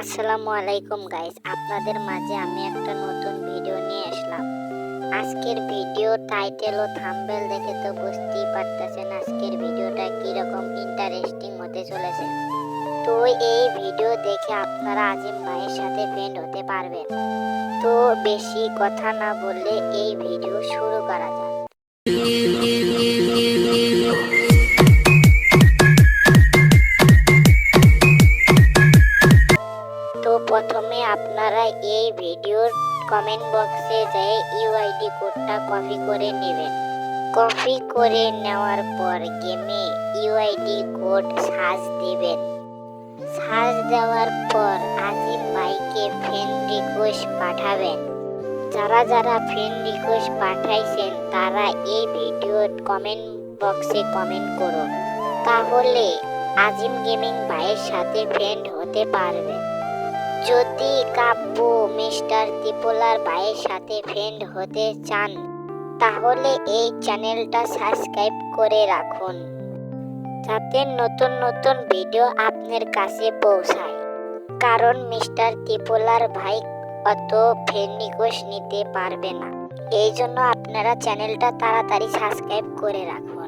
আসসালামু আলাইকুম গাইস আপনাদের মাঝে আমি একটা নতুন ভিডিও নিয়ে আসলাম। আজকের ভিডিও টাইটেল ও থাম্বনেল দেখে তো বুঝতেই পারতেছেন আজকের ভিডিওটা কীরকম ইন্টারেস্টিং হতে চলেছে। তো এই ভিডিও দেখে আপনারা আজিম ভাইয়ের সাথে ফ্রেন্ড হতে পারবেন। তো বেশি কথা না বললে এই ভিডিও শুরু করা যাক। আপনারা এই ভিডিওর কমেন্ট বক্সে যেয়ে ইউআইডি কোডটা কপি করে নেবেন। কপি করে নেওয়ার পর গেমে ইউআইডি কোড সার্চ দিবেন। সার্চ দেওয়ার পর আজিম ভাইকে ফ্রেন্ড রিকোয়েস্ট পাঠাবেন। যারা যারা ফ্রেন্ড রিকোয়েস্ট পাঠাইছেন, তারা এই ভিডিওর কমেন্ট বক্সে কমেন্ট করুন। তাহলে আজিম গেমিং ভাইয়ের সাথে ফ্রেন্ড হতে পারবেন। যদি কাব্য মিস্টার ত্রিপোলার ভাইয়ের সাথে ফ্রেন্ড হতে চান, তাহলে এই চ্যানেলটা সাবস্ক্রাইব করে রাখুন, যাতে নতুন নতুন ভিডিও আপনার কাছে পৌঁছায়। কারণ মিস্টার ত্রিপোলার ভাই অত ফ্রেন্ড নিতে পারবে না। এই জন্য আপনারা চ্যানেলটা তাড়াতাড়ি সাবস্ক্রাইব করে রাখুন।